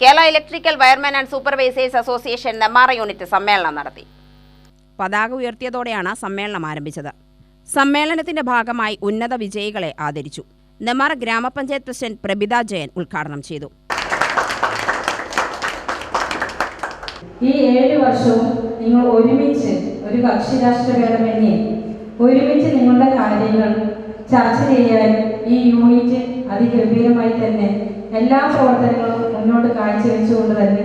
Kerala electrical wireman and supervisors association Nemmara unit സമ്മേളനം നടത്തി. പതാക ഉയർത്തിയതോടെയാണ് സമ്മേളനം ആരംഭിച്ചത്. സമ്മേളനത്തിന്റെ ഭാഗമായി ഉന്നത വിജയികളെ ആദരിച്ചു. നെമ്മാറ ഗ്രാമപഞ്ചായത്ത് പ്രസിഡന്റ് പ്രബിത ജയൻ ഉദ്ഘാടനം ചെയ്തു. ഈ ഏഴ് വർഷവും നിങ്ങൾ ഒരുമിച്ച് ഒരു കക്ഷി രാഷ്ട്രഭേദമന്യേ ഒരുമിച്ച് നിങ്ങളുടെ കാര്യങ്ങൾ ചർച്ച ചെയ്യാൻ ഈ യൂണിറ്റ് അതിഗംഭീരമായി തന്നെ എല്ലാ പ്രവർത്തനങ്ങളും മുന്നോട്ട് കാഴ്ചവെച്ചുകൊണ്ട് തന്നെ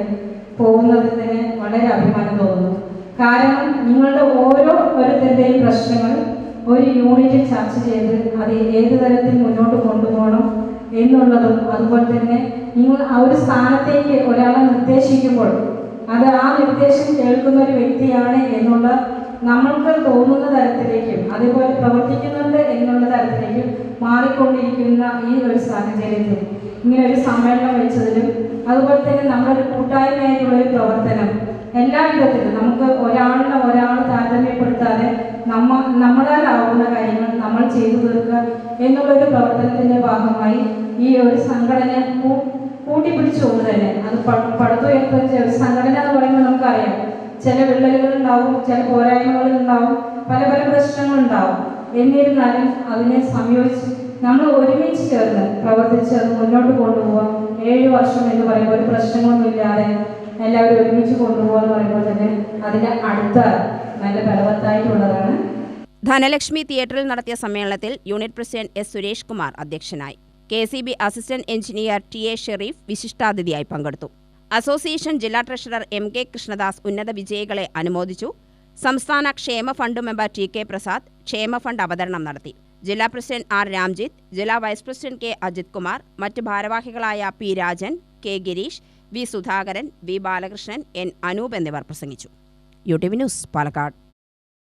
പോകുന്നതിൽ തന്നെ വളരെ അഭിമാനം തോന്നുന്നു. കാരണം നിങ്ങളുടെ ഓരോ ഓരോരുത്തരുടെയും പ്രശ്നങ്ങൾ ഒരു യൂണിറ്റിൽ ചർച്ച ചെയ്ത് അത് ഏത് തരത്തിൽ മുന്നോട്ട് കൊണ്ടുപോകണം എന്നുള്ളതും അതുപോലെ തന്നെ നിങ്ങൾ ആ ഒരു സ്ഥാനത്തേക്ക് ഒരാളെ നിർദ്ദേശിക്കുമ്പോൾ അത് ആ നിർദ്ദേശം കേൾക്കുന്ന ഒരു വ്യക്തിയാണ് എന്നുള്ള നമ്മൾക്ക് തോന്നുന്ന തരത്തിലേക്കും അതേപോലെ പ്രവർത്തിക്കുന്നുണ്ട് എന്നുള്ള തരത്തിലേക്കും മാറിക്കൊണ്ടിരിക്കുന്ന ഈ ഒരു സാഹചര്യത്തിൽ ഇങ്ങനെ ഒരു സമ്മേളനം വെച്ചതിലും അതുപോലെ തന്നെ നമ്മുടെ ഒരു കൂട്ടായ്മയായിട്ടുള്ള ഒരു പ്രവർത്തനം എല്ലാ വിധത്തിലും നമുക്ക് ഒരാളിനെ ഒരാൾ താരതമ്യപ്പെടുത്താതെ നമ്മ നമ്മളാലാവുന്ന കാര്യങ്ങൾ നമ്മൾ ചെയ്തു തീർക്കുക എന്നുള്ളൊരു പ്രവർത്തനത്തിന്റെ ഭാഗമായി ഈ ഒരു സംഘടന കൂട്ടിപ്പിടിച്ചുകൊണ്ട് തന്നെ അത് പടുത്തുയർത്തുന്ന സംഘടന എന്ന് പറയുമ്പോൾ നമുക്കറിയാം. ചില വിള്ളലുകൾ ഉണ്ടാവും ചില പോരായ്മകൾ ഉണ്ടാവും പല പല പ്രശ്നങ്ങളുണ്ടാവും. എന്നിരുന്നാലും അതിനെ സംയോജിച്ച് നമ്മൾ ഒരുമിച്ച് ചേർന്ന് പ്രവർത്തിച്ച് അത് മുന്നോട്ട് കൊണ്ടുപോകാം ഏഴ് വർഷം എന്ന് പറയുമ്പോൾ ഒരു പ്രശ്നങ്ങളൊന്നും ഇല്ലാതെ എല്ലാവരും ഒരുമിച്ച് കൊണ്ടുപോകാന്ന് പറയുമ്പോൾ തന്നെ അതിന്റെ അടുത്ത നല്ല ഫലവത്തായിട്ടുള്ളതാണ്. ധനലക്ഷ്മി തിയേറ്ററിൽ നടത്തിയ സമ്മേളനത്തിൽ unit president S Suresh Kumar അധ്യക്ഷനായി. K C B assistant engineer T A Shareef വിശിഷ്ടാതിഥിയായി പങ്കെടുത്തു. അസോസിയേഷൻ ജില്ലാ ട്രഷറർ എം കെ കൃഷ്ണദാസ് ഉന്നത വിജയികളെ അനുമോദിച്ചു. സംസ്ഥാന ക്ഷേമ fund member T K Prasad ക്ഷേമ ഫണ്ട് അവതരണം നടത്തി. ജില്ലാ പ്രസിഡന്റ് ആർ രാംജിത്ത് ജില്ലാ vice president K Ajith Kumar മറ്റ് ഭാരവാഹികളായ P Rajan K Girish V Sudhakaran V Balakrishnan N Anoop എന്നിവർ പ്രസംഗിച്ചു. U T V news Palakkad.